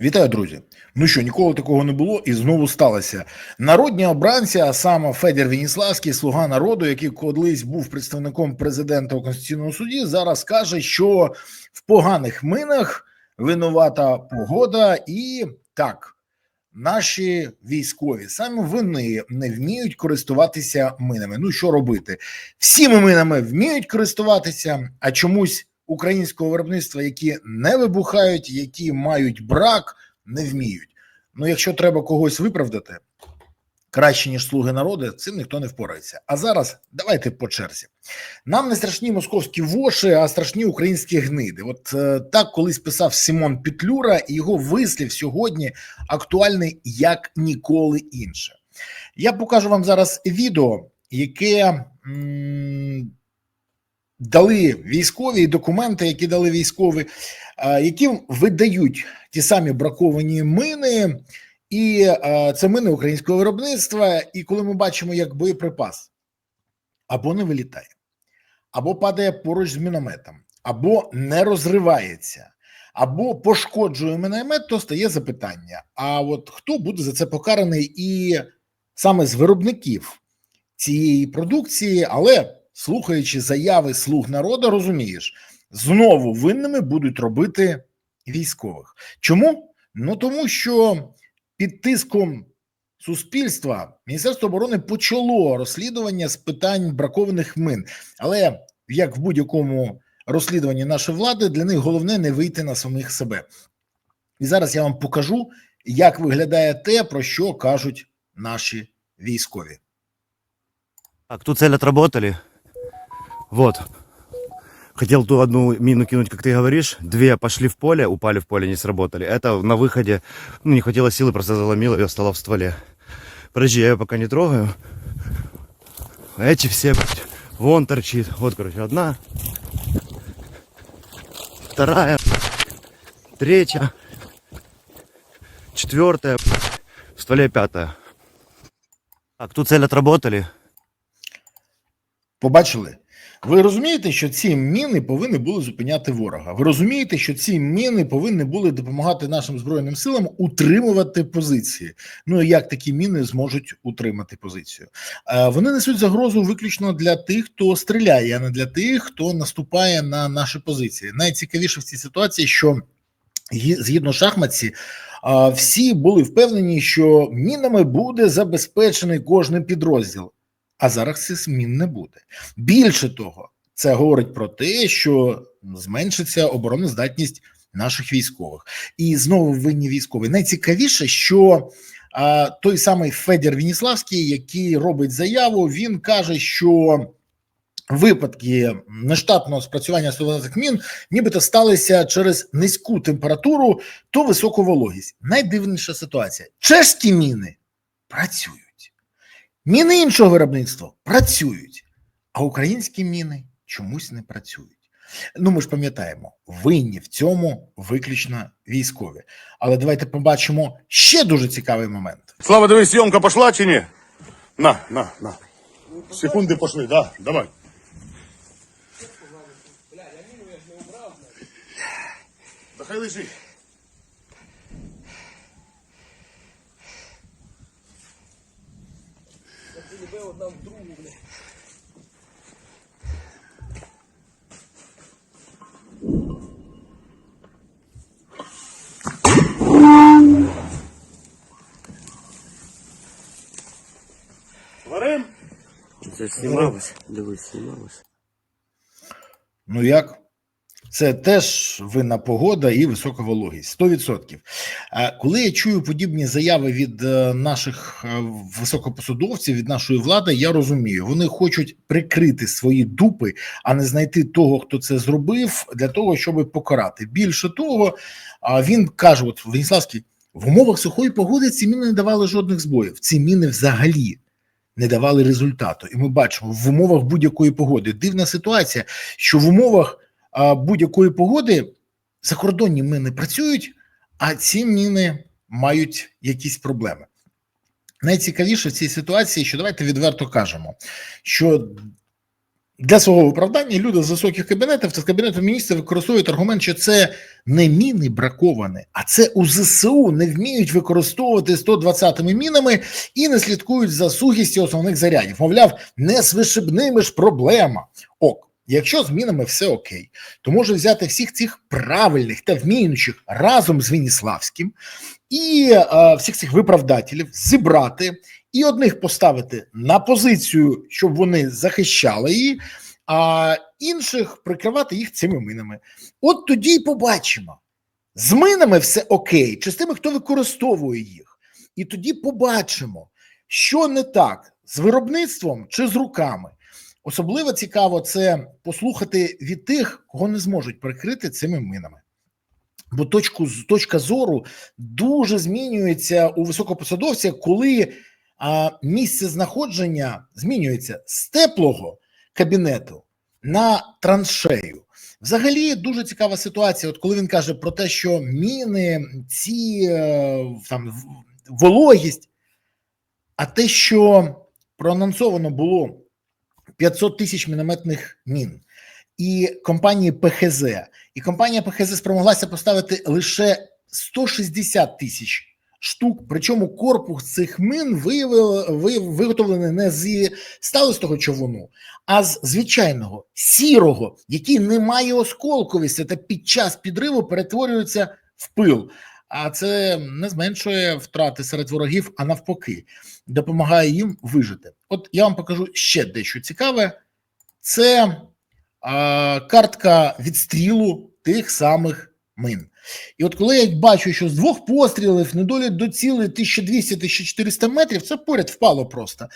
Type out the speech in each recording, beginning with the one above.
Вітаю, друзі. Ну що, ніколи такого не було, і знову сталося. Народні обранці, а саме Федір Веніславський, слуга народу, який колись був представником президента у конституційному суді, зараз каже, що в поганих минах винувата погода, і так, наші військові саме вони не вміють користуватися минами. Ну що робити? Всіми минами вміють користуватися, а чомусь українського виробництва, які не вибухають, які мають брак, не вміють. Ну, якщо треба когось виправдати краще ніж слуги народу, цим ніхто не впорається. А зараз давайте по черзі. Нам не страшні московські воші, а страшні українські гниди. От е, так колись писав Симон Петлюра, і його вислів сьогодні актуальний як ніколи інше. Я покажу вам зараз відео, яке м, дали військові документи, які дали військові, яким видають ті самі браковані мини, і це мини українського виробництва. І коли ми бачимо, як боєприпас або не вилітає, або падає поруч з мінометом, або не розривається, або пошкоджує міномет, то стає запитання: а от хто буде за це покараний і саме з виробників цієї продукції, але слухаючи заяви слуг народу, розумієш, знову винними будуть робити військових. Чому? Ну тому що під тиском суспільства Міністерство оборони почало розслідування з питань бракованих мин, але як в будь-якому розслідуванні нашої влади, для них головне не вийти на самих себе. І зараз я вам покажу, як виглядає те, про що кажуть наші військові. Так, ту цель отработали. Вот. Хотел ту одну мину кинуть, как ты говоришь. Две пошли в поле, упали в поле, не сработали. Это на выходе, ну, не хватило силы, просто заломило и стало в стволе. Подожди, я ее пока не трогаю. Эти все, блядь, вон торчит. Вот, короче, одна. Вторая. Третья. Четвертая. В стволе пятая. Так, ту цель отработали. Побачили? Ви розумієте, що ці міни повинні були зупиняти ворога. Ви розумієте, що ці міни повинні були допомагати нашим збройним силам утримувати позиції. Ну як такі міни зможуть утримати позицію? Е, Вони несуть загрозу виключно для тих, хто стріляє, а не для тих, хто наступає на наші позиції. Найцікавіше в цій ситуації, що згідно шахматці, всі були впевнені, що мінами буде забезпечений кожний підрозділ. А зараз цих змін не буде. Більше того, це говорить про те, що зменшиться обороноздатність наших військових, і знову винні військові. Найцікавіше, що а, той самий Федір Веніславський, який робить заяву, він каже, що випадки нештатного спрацювання стових мін нібито сталися через низьку температуру то високу вологість. Найдивніша ситуація: чешські міни працюють. Міни іншого виробництва працюють, а українські міни чомусь не працюють. Ну, ми ж пам'ятаємо, винні в цьому виключно військові. Але давайте побачимо ще дуже цікавий момент. Слава, дивись, зйомка пошла чи ні? На, на, на. Секунди пошли, да, давай. Да хай лежить. Знімалось, дивись, знімалось. Ну як? Це теж винна погода і висока вологість. 100%. Коли я чую подібні заяви від е, наших е, високопосадовців, від нашої влади, я розумію, вони хочуть прикрити свої дупи, а не знайти того, хто це зробив, для того, щоб покарати. Більше того, він каже: от Веніславський, в умовах сухої погоди ці міни не давали жодних збоїв. Ці міни взагалі не давали результату. І ми бачимо в умовах будь-якої погоди. Дивна ситуація, що в умовах будь-якої погоди закордонні мини працюють, а ці міни мають якісь проблеми. Найцікавіше в цій ситуації, що давайте відверто кажемо, що для свого виправдання люди з високих кабінетів та з кабінету міністрів використовують аргумент, що це не міни браковані, а це у ЗСУ не вміють використовувати 120-ми мінами і не слідкують за сухістю основних зарядів. Мовляв, не з вишибними ж проблема. Ок. Якщо з мінами все окей, то може взяти всіх цих правильних та вміючих разом з Веніславським і е, всіх цих виправдателів зібрати і одних поставити на позицію, щоб вони захищали її, а інших прикривати їх цими минами. От тоді й побачимо. З минами все окей, чи з тими, хто використовує їх. І тоді побачимо, що не так з виробництвом чи з руками. Особливо цікаво це послухати від тих, кого не зможуть прикрити цими минами. Бо точку, точка зору дуже змінюється у високопосадовця, коли а, місце знаходження змінюється з теплого кабінету на траншею. Взагалі дуже цікава ситуація. От коли він каже про те, що міни, ці е, там вологість, а те, що проанонсовано було 500 тисяч мінометних мін, і компанії ПХЗ, і компанія ПХЗ спромоглася поставити лише 160 тисяч штук. Причому корпус цих мин виявив, виготовлений не з сталистого човуну, а з звичайного сірого, який не має осколковості та під час підриву перетворюється в пил. А це не зменшує втрати серед ворогів, а навпаки, допомагає їм вижити. От я вам покажу ще дещо цікаве: це а, картка відстрілу тих самих мин. І от коли я бачу, що з двох пострілів недолі до цілої 1200-1400 метрів, це поряд впало просто.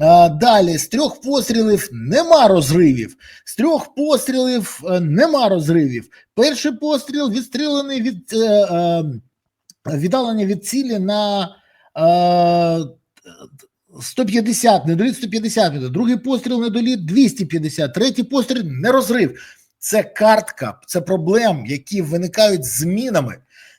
А, далі з трьох пострілів нема розривів, з трьох пострілів е, нема розривів. Перший постріл відстрілений від е, е, віддалення від цілі на е, 150, недоліт 150 метрів, другий постріл недоліт 250, третій постріл не розрив. Це картка, це проблем, які виникають з мінами.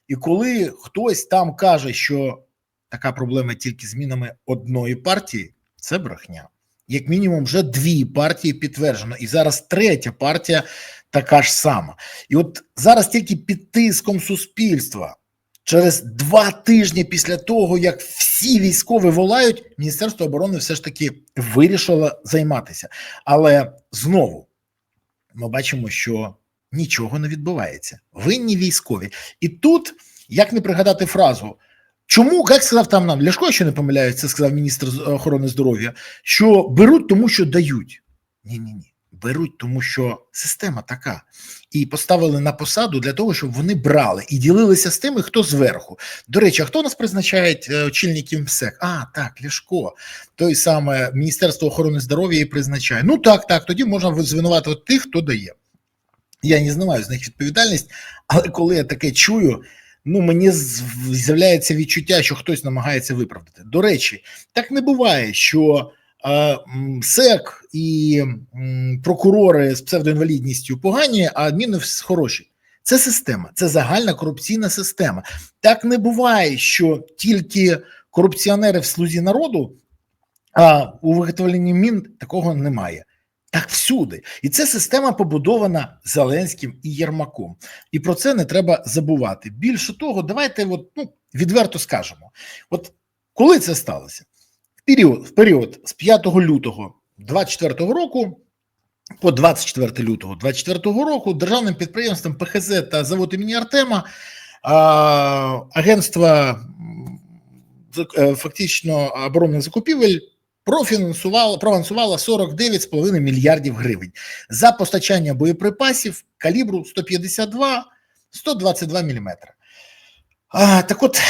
І коли хтось там каже, що така проблема тільки з мінами одної партії, це брехня. Як мінімум, вже дві партії підтверджено, і зараз третя партія така ж сама. І от зараз тільки під тиском суспільства, через два тижні після того, як всі військові волають, Міністерство оборони все ж таки вирішило займатися. Але знову ми бачимо, що нічого не відбувається. Винні військові. І тут як не пригадати фразу. Чому, як сказав там нам Ляшко, що не помиляється, сказав міністр охорони здоров'я, що беруть тому, що дають. Ні, ні, ні. Беруть тому, що система така, і поставили на посаду для того, щоб вони брали і ділилися з тими, хто зверху. До речі, а хто нас призначає е, очільників МСЕК? А, так, Ляшко. Той саме Міністерство охорони здоров'я і призначає. Ну так, так, тоді можна звинуватити тих, хто дає. Я не знімаю з них відповідальність, але коли я таке чую, ну мені з'являється відчуття, що хтось намагається виправдати. До речі, так не буває, що СЕК і прокурори з псевдоінвалідністю погані, а адміни хороші. Це система, це загальна корупційна система. Так не буває, що тільки корупціонери в слузі народу, а у виготовленні мін такого немає. Так всюди. І ця система побудована Зеленським і Єрмаком. І про це не треба забувати. Більше того, давайте от, ну, відверто скажемо: от коли це сталося? В період, в період з 5 лютого 24 року по 24 лютого 24 року державним підприємством ПХЗ та завод імені Артема агентство фактично оборонних закупівель профінансувало профінансувало 49,5 мільярдів гривень за постачання боєприпасів калібру 152 122 мм. Так от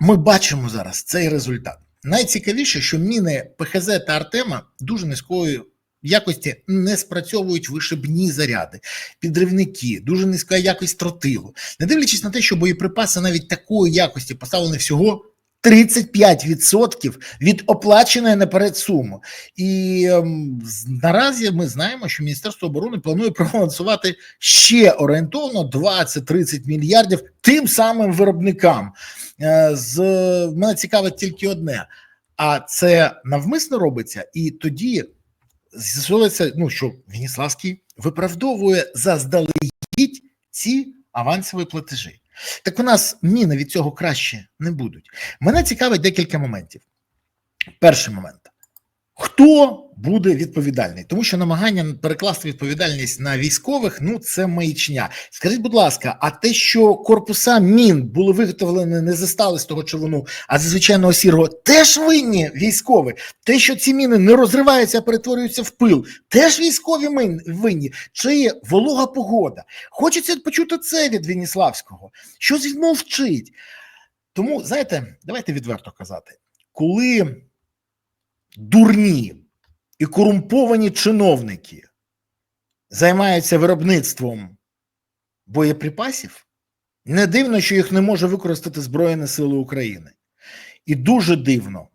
ми бачимо зараз цей результат. Найцікавіше, що міни ПХЗ та Артема дуже низької якості не спрацьовують вишибні заряди, підривники, дуже низька якість тротилу. Не дивлячись на те, що боєприпаси навіть такої якості поставлені всього 35% від оплаченої наперед суми. І ем, наразі ми знаємо, що Міністерство оборони планує профінансувати ще орієнтовно 20-30 мільярдів тим самим виробникам. Е, З мене цікавить тільки одне: а це навмисно робиться, і тоді з'ясовується, ну що Веніславський виправдовує заздалегідь ці авансові платежі. Так у нас міни від цього краще не будуть. Мене цікавить декілька моментів. Перший момент. Хто буде відповідальний? Тому що намагання перекласти відповідальність на військових ну це маячня. Скажіть, будь ласка, а те, що корпуса мін були виготовлені не зі стали з того човуну, а зі звичайного сірого, теж винні військові. Те, що ці міни не розриваються, а перетворюються в пил, теж військові винні. Чи волога погода? Хочеться почути це від Веніславського. Щось він мовчить. Тому, знаєте, давайте відверто казати, коли дурні і корумповані чиновники займаються виробництвом боєприпасів, не дивно, що їх не може використати Збройні Сили України. І дуже дивно,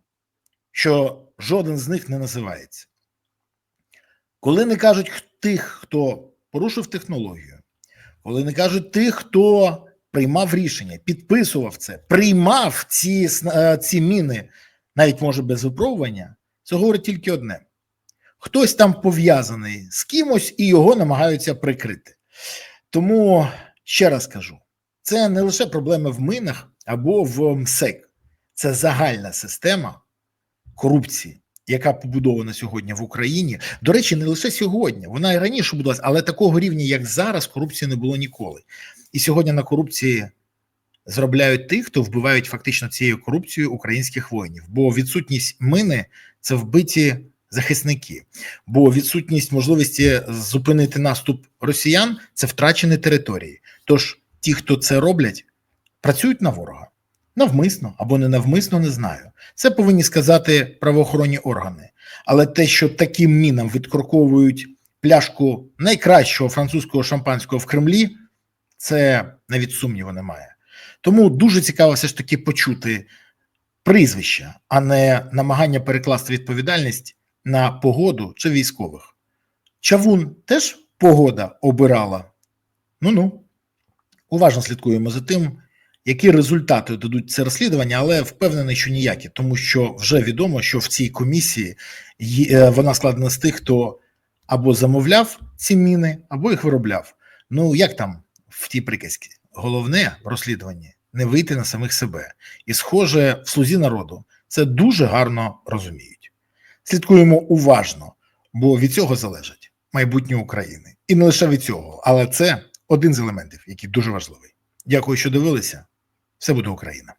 що жоден з них не називається. Коли не кажуть тих, хто порушив технологію, коли не кажуть тих, хто приймав рішення, підписував це, приймав ці, е, ці міни, навіть може без випробування, це говорить тільки одне: хтось там пов'язаний з кимось і його намагаються прикрити. Тому ще раз кажу: це не лише проблеми в минах або в МСЕК, це загальна система корупції, яка побудована сьогодні в Україні. До речі, не лише сьогодні, вона і раніше будувалася, але такого рівня, як зараз, корупції не було ніколи. І сьогодні на корупції зробляють тих, хто вбивають фактично цією корупцією українських воїнів. Бо відсутність мини це вбиті захисники, бо відсутність можливості зупинити наступ росіян це втрачені території. Тож ті, хто це роблять, працюють на ворога. Навмисно або не навмисно, не знаю. Це повинні сказати правоохоронні органи. Але те, що таким мінам відкорковують пляшку найкращого французького шампанського в Кремлі, це навіть сумніву немає. Тому дуже цікаво все ж таки почути прізвища, а не намагання перекласти відповідальність на погоду чи військових. Чавун теж погода обирала. Ну ну, уважно слідкуємо за тим, які результати дадуть це розслідування, але впевнений, що ніякі, тому що вже відомо, що в цій комісії е, вона складена з тих, хто або замовляв ці міни, або їх виробляв. Ну як там в тій приказці? Головне в розслідуванні не вийти на самих себе. І, схоже, в слузі народу це дуже гарно розуміють. Слідкуємо уважно, бо від цього залежить майбутнє України. І не лише від цього, але це один з елементів, який дуже важливий. Дякую, що дивилися. Все буде Україна.